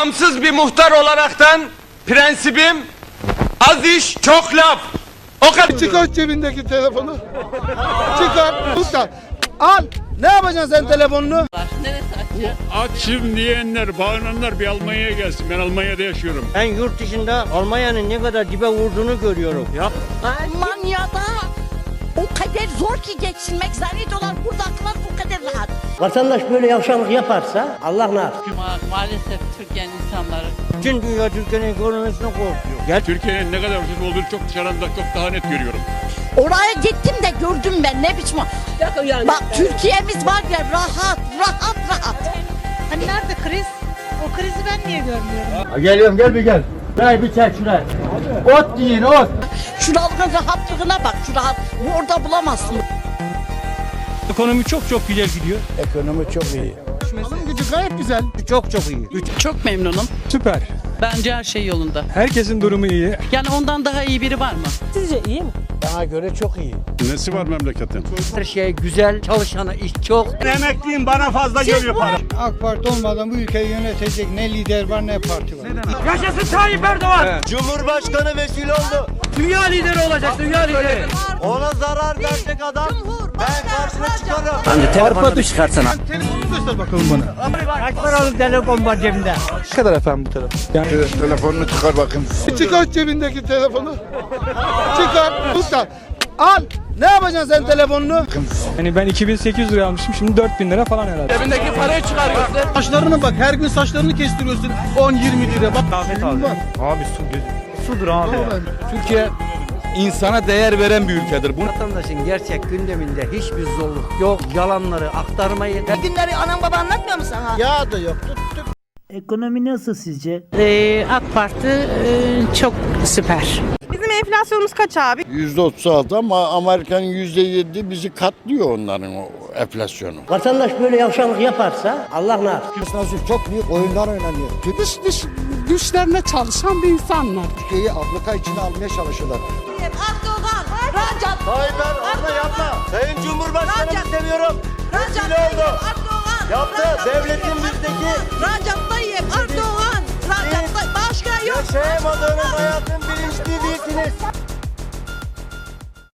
Bağımsız bir muhtar olaraktan prensibim az iş çok laf. O kadar. Çıkar cebindeki telefonu. Çıkar. Usta. Al. Ne yapacaksın sen telefonunu? Açım diyenler, bağıranlar bir Almanya'ya gelsin. Ben Almanya'da yaşıyorum. Ben yurt dışında Almanya'nın ne kadar dibe vurduğunu görüyorum. Ya Almanya'da o kadar zor ki geçinmek zannediyorlar buradakiler o kadar rahat. vatandaş böyle yavşaklık yaparsa Allah ne yapsın? Ma- maalesef Türkiye'nin insanları Bütün dünya Türkiye'nin ekonomisine korkuyor. Gel Türkiye'nin ne kadar ucuz olduğunu çok dışarıdan da çok daha net görüyorum. Oraya gittim de gördüm ben ne biçim. o- Bak Türkiye'miz var ya rahat rahat rahat. Hani nerede kriz? O krizi ben niye görmüyorum? Geliyorum gel bir gel. Gel bir çek şuraya. Ot yiyin ot. Şuraların rahatlığına bak şu rahat. Bu orada bulamazsın. Ekonomi çok çok güzel gidiyor. Ekonomi çok iyi. Alım gücü gayet güzel. Çok çok iyi. çok memnunum. Süper. Bence her şey yolunda. Herkesin durumu iyi. Yani ondan daha iyi biri var mı? Bana göre çok iyi. Nesi var memleketin? Her şey güzel. Çalışana iş çok. Emekliyim bana fazla geliyor para. AK Parti olmadan bu ülkeyi yönetecek ne lider var ne parti var. Cumhurbaşkanı vesile oldu. Dünya lideri olacak dünya lideri. Ona zarar verecek adam. Ben karşına çıkarım. Arpa düş çıkarsana. Göster bakalım bana. Kaç paralık telefon var cebinde? Ne kadar efendim bu taraf? Yani Telefonunu çıkar bakın. Çıkar cebindeki telefonu. Çıkar. Usta. Al. Ne yapacaksın sen telefonunu? hani ben 2800 liraya almışım şimdi 4000 lira falan herhalde. Saçlarına bak. Her gün saçlarını kestiriyorsun. 10-20 lira. Bak. Ahmet abi. Abi su sudur abi. Türkiye insana değer veren bir ülkedir. Bunu Vatandaşın gerçek gündeminde hiçbir zorluk yok. Yalanları aktarmayın. Günleri anam baba anlatmıyor mu sana? Yağ da yok. Tut, tut. Ekonomi nasıl sizce? Ee, AK Parti e, çok süper. Bizim enflasyonumuz kaç abi? %36 ama Amerika'nın %7 bizi katlıyor onların o enflasyonu. Vatandaş böyle yavşaklık yaparsa Allah ne yapsın? Çok büyük oyunlar oynanıyor. Dış dış güçlerine çalışan bir insanlar. Türkiye'yi abluka içine almaya çalışıyorlar. Erdoğan, Hayır ben abla yapma. Sayın Cumhurbaşkanımı seviyorum. Vesile oldu. Erdoğan. Yaptı. Devletin bizdeki Recep Tayyip Erdoğan. Tayyip başka yok. yaşayamadığınız hayatın bilinçli değilsiniz.